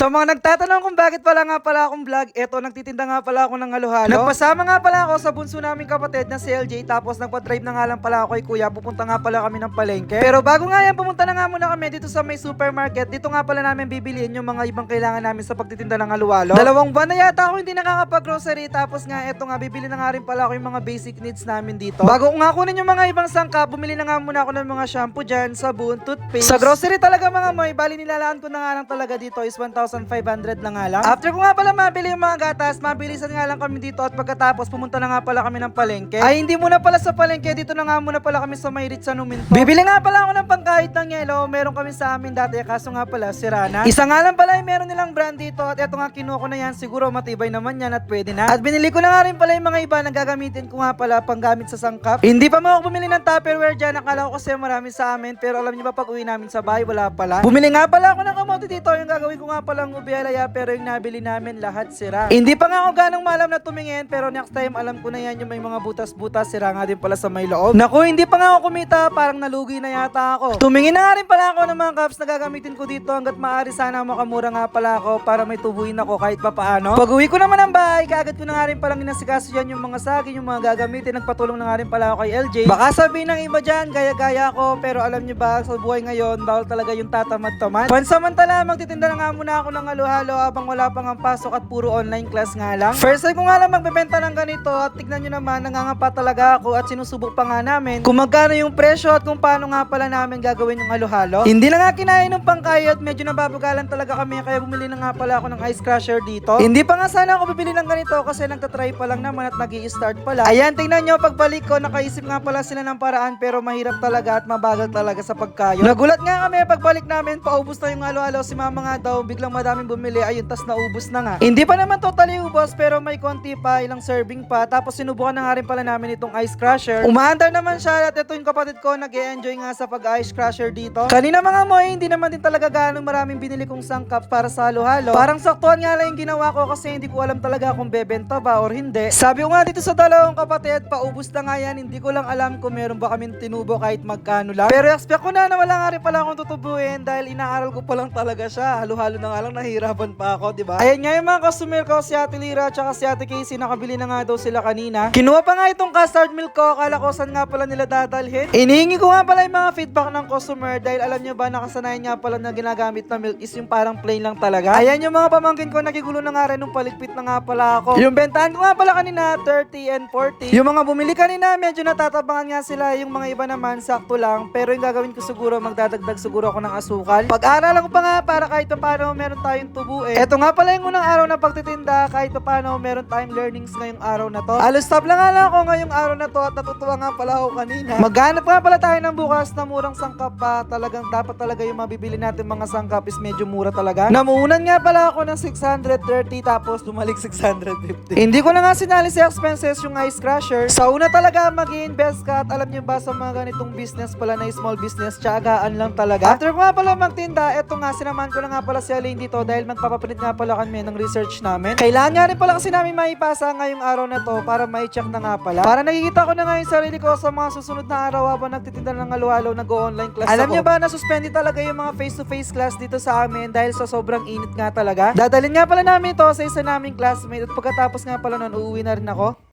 Sa mga nagtatanong kung bakit pala nga pala akong vlog, eto nagtitinda nga pala ako ng halo-halo. Nagpasama nga pala ako sa bunso naming kapatid na si LJ tapos nagpa-drive na nga lang pala ako kay kuya. Pupunta nga pala kami ng palengke. Pero bago nga yan, pumunta na nga muna kami dito sa may supermarket. Dito nga pala namin bibiliin yung mga ibang kailangan namin sa pagtitinda ng halo-halo. Dalawang buwan na yata ako hindi nakakapag-grocery tapos nga eto nga bibili na nga rin pala ako yung mga basic needs namin dito. Bago nga kunin yung mga ibang sangka, bumili na nga muna ako ng mga shampoo dyan, sabon, toothpaste. Sa grocery talaga mga moy, bali nilalaan ko na nga lang talaga dito is 1,500 na nga lang. After ko nga pala mabili yung mga gatas, mabilisan nga lang kami dito at pagkatapos pumunta na nga pala kami ng palengke. Ay hindi muna pala sa palengke, dito na nga muna pala kami sa may Ritz San Uminto. Bibili nga pala ako ng pangkahit ng yelo, meron kami sa amin dati, kaso nga pala sira na. Isa nga lang pala ay meron nilang brand dito at eto nga kinuha ko na yan, siguro matibay naman yan at pwede na. At binili ko na nga rin pala yung mga iba na gagamitin ko nga pala panggamit sa sangkap. Hindi pa mo ako bumili ng Tupperware dyan, akala ko kasi marami sa amin, pero alam niyo ba pag uwi namin sa bahay, wala pala. Bumili nga pala ako ng kamote dito, yung gagawin ko nga palang ubialaya, pero yung nabili namin lahat sira. Hindi pa nga ako ganong maalam na tumingin, pero next time alam ko na yan yung may mga butas-butas, sira nga din pala sa may loob. Naku, hindi pa nga ako kumita, parang nalugi na yata ako. Tumingin na nga rin pala ako ng mga cups na gagamitin ko dito hanggat maaari sana makamura nga pala ako para may tubuin ako kahit pa paano. Pag uwi ko naman ng bahay, kagad ko na nga rin palang inasikaso yan yung mga saging, yung mga gagamitin. Nagpatulong na nga rin pala ako kay LJ. Baka sabihin ng iba dyan, gaya-gaya ko, pero alam nyo ba, sa buhay ngayon, bawal talaga yung tatamad-tamad. Pansamantala, magtitinda na nga muna ako ng halo-halo habang wala pang ang pasok at puro online class nga lang. First time ko nga lang magbebenta ng ganito at tignan nyo naman, nangangapa talaga ako at sinusubok pa nga namin kung magkano yung presyo at kung paano nga pala namin gagawin yung halo-halo. Hindi na nga kinain ng pangkayot, medyo nababugalan talaga kami kaya bumili na nga pala ako ng ice crusher dito. Hindi pa nga sana ako bibili ng ganito kasi nagtatry pa lang naman at nag start pala. Ayan, tingnan nyo, pagbalik ko, nakaisip nga pala sila ng paraan pero mahirap talaga at mabagal talaga sa pagkayot. Nagulat nga kami pagbalik namin, paubos na yung halo-halo si mama nga daw, biglang madaming bumili, ayun, tas naubos na nga. Hindi pa naman totally ubos pero may konti pa, ilang serving pa, tapos sinubukan na nga rin pala namin itong ice crusher. Umaandar naman siya at ito yung kapatid ko, nag enjoy nga sa pag-ice crusher dito. Kanina mga moy, hindi naman din talaga ganong maraming binili kong sangkap para sa halo-halo. Parang saktuhan nga lang yung ginawa ko kasi hindi ko alam talaga kung bebenta ba or hindi. Sabi ko nga dito sa dalawang kapatid, paubos na nga yan, hindi ko lang alam kung meron ba kaming tinubo kahit magkano lang. Pero expect ko na na wala nga rin pala akong tutubuin dahil inaaral ko pa lang talaga siya. Halo-halo na nga lang, nahihirapan pa ako, di ba? Ayan nga yung mga customer ko, si Ate Lira at si Ate Casey, nakabili na nga daw sila kanina. Kinuha pa nga itong custard milk ko, akala ko saan nga pala nila dadalhin. Inihingi ko nga pala yung mga feedback ng customer dahil alam nyo ba, nakasanayan nga pala na ginagamit na milk is yung parang plain lang talaga. Ayan yung mga pamangkin ko, nakigulo na nga rin nung paligpit na nga pala ako. Yung bentahan ko nga pala kanina, 30 and 40. Yung mga bumili kanina, medyo natatabangan nga sila. Yung mga iba naman, sakto lang. Pero yung gagawin ko siguro, magdadagdag siguro ako ng asukal. Pag-aaralan ko pa nga para kahit pa paano meron tayong tubo eh. Eto nga pala yung unang araw na pagtitinda, kahit pa paano meron tayong learnings ngayong araw na to. Alos stop lang nga lang ako ngayong araw na to at natutuwa nga pala ako kanina. Maghanap nga pala tayo ng bukas na murang sangkap pa. Talagang dapat talaga yung mabibili natin mga sangkap is medyo mura talaga. Namuunan nga pala ako ng 630 tapos bumalik 650. Hindi ko na nga sinali sa expenses yung ice crusher. Sa una talaga mag invest ka at alam niyo ba sa mga ganitong business pala na small business, tsagaan lang talaga. After nga pala magtinda, eto nga sinamahan ko na nga pala si Aline dito dahil magpapaprint nga pala kami ng research namin. Kailangan nga rin pala kasi namin maipasa ngayong araw na to para ma-check na nga pala. Para nakikita ko na nga yung sarili ko sa mga susunod na araw habang nagtitinda ng halo-halo, nag-online class Alam ako. niyo ba na suspended talaga yung mga face-to-face class dito sa amin dahil sa sobrang init nga talaga. Dadalhin nga pala namin to sa isa naming classmate at pagkatapos nga pala nun uuwi na rin ako.